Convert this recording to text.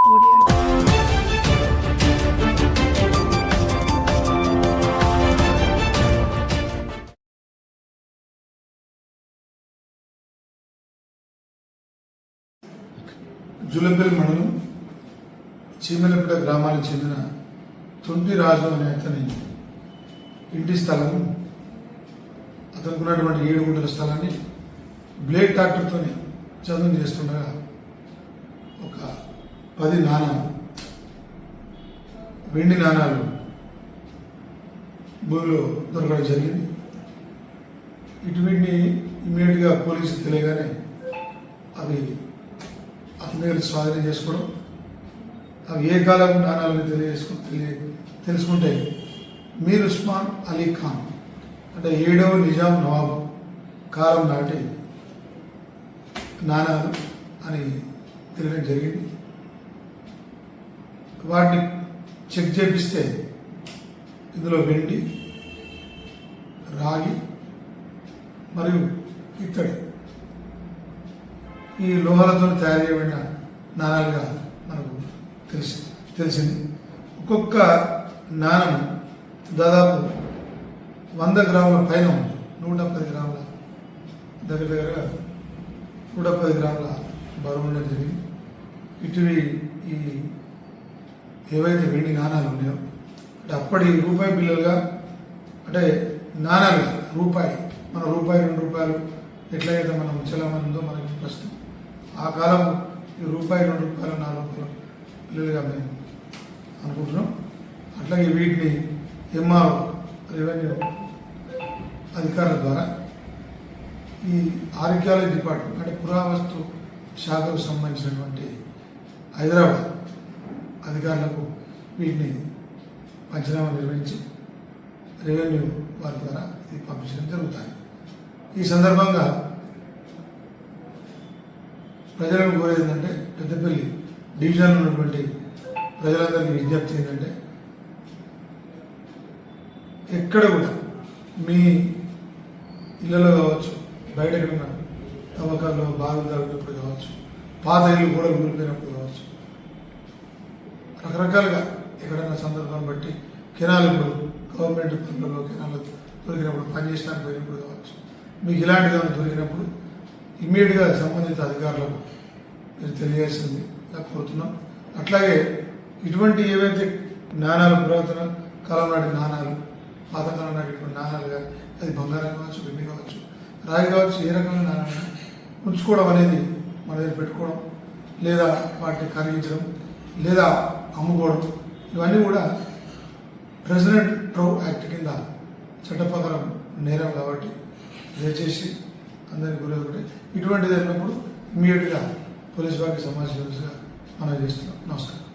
జులపల్లి మండలం చీమలపేట గ్రామానికి చెందిన తొంటి రాజు అనే అతని ఇంటి స్థలం అతనికి ఉన్నటువంటి ఏడు గుంటల స్థలాన్ని బ్లేడ్ ట్రాక్టర్తోనే చదువు చేస్తుండగా పది నాణాలు. వెండి నాణాలు భూమిలో దొరకడం జరిగింది. ఇటు వీటిని ఇమీడియట్గా పోలీసులు తెలియగానే అవి అతని స్వాధీనం చేసుకోవడం అవి ఏ కాలం నాణాలని తెలియజేసుకు తెలియ తెలుసుకుంటే మీర్ ఉస్మాన్ అలీ ఖాన్ అంటే ఏడవ నిజాం నవాబు కాలం నాటి నాణాలు అని తెలియడం జరిగింది. వాటిని చెక్ చేపిస్తే ఇందులో వెండి రాగి మరియు ఇత్తడి. ఈ లోహాలతో తయారు చేయబడిన నాణాలుగా మనకు తెలిసి తెలిసింది. ఒక్కొక్క నాణం దాదాపు వంద గ్రాముల పైన ఉంది. నూట పది గ్రాముల దగ్గర దగ్గర నూట పది గ్రాముల బరువు ఉండడం జరిగింది. ఇటువి ఈ ఏవైతే వెండి నాణాలు ఉన్నాయో అంటే అప్పటి రూపాయి బిల్లులుగా అంటే నాణాలు రూపాయి మన రూపాయి రెండు రూపాయలు ఎట్లయితే మనం చలామణి ఉందో మనకి ప్రస్తుతం ఆ కాలం ఈ రూపాయి రెండు రూపాయలు నాలుగు రూపాయలు బిల్లులుగా మేము అనుకుంటున్నాం. అట్లాగే వీటిని ఎంఆర్ రెవెన్యూ అధికారుల ద్వారా ఈ ఆర్కియాలజీ డిపార్ట్మెంట్ అంటే పురావస్తు శాఖకు సంబంధించినటువంటి హైదరాబాద్ అధికారులకు వీటిని పంచనామా నిర్వహించి రెవెన్యూ వారి ద్వారా ఇది పంపించడం జరుగుతుంది ఈ సందర్భంగా ప్రజలకు కోరేది ఏంటంటే పెద్దపల్లి డివిజన్లో ఉన్నటువంటి ప్రజలందరికీ విజ్ఞప్తి ఏంటంటే ఎక్కడ కూడా మీ ఇళ్ళలో కావచ్చు బయట ఎక్కడన్నా తవ్వకాల్లో బాధలు జరిగినప్పుడు కావచ్చు పాత ఇల్లు కూడా కూలిపోయినప్పుడు కావచ్చు రకరకాలుగా ఎక్కడైనా సందర్భం బట్టి కెనాల్ ఇప్పుడు గవర్నమెంట్ పనులలో కెనాల్ దొరికినప్పుడు పనిచేసడానికి పోయినప్పుడు కావచ్చు. మీకు ఇలాంటి దొరికినప్పుడు ఇమ్మీడియట్గా సంబంధిత అధికారులకు మీరు తెలియాల్సింది కోరుతున్నాం. అట్లాగే ఇటువంటి ఏవైతే నాణాలు పురాతన కాలం నాటి నాణాలు పాతకాలం నాటిటువంటి నాణాలు కానీ అది బంగారం కావచ్చు వెండి కావచ్చు రాయి కావచ్చు ఏ రకమైన నాణాలు ఉంచుకోవడం అనేది మన దగ్గర పెట్టుకోవడం లేదా వాటిని కరిగించడం లేదా అమ్ముకోవడం ఇవన్నీ కూడా ప్రెసిడెంట్ ప్రో యాక్ట్ కింద చట్ట ప్రకారం నేరం కాబట్టి దయచేసి అందరికీ గురేది ఒకటి ఇటువంటిది అయినప్పుడు ఇమీడియట్గా పోలీస్ వారికి సమాచారం మనం చేస్తున్నాం. నమస్కారం.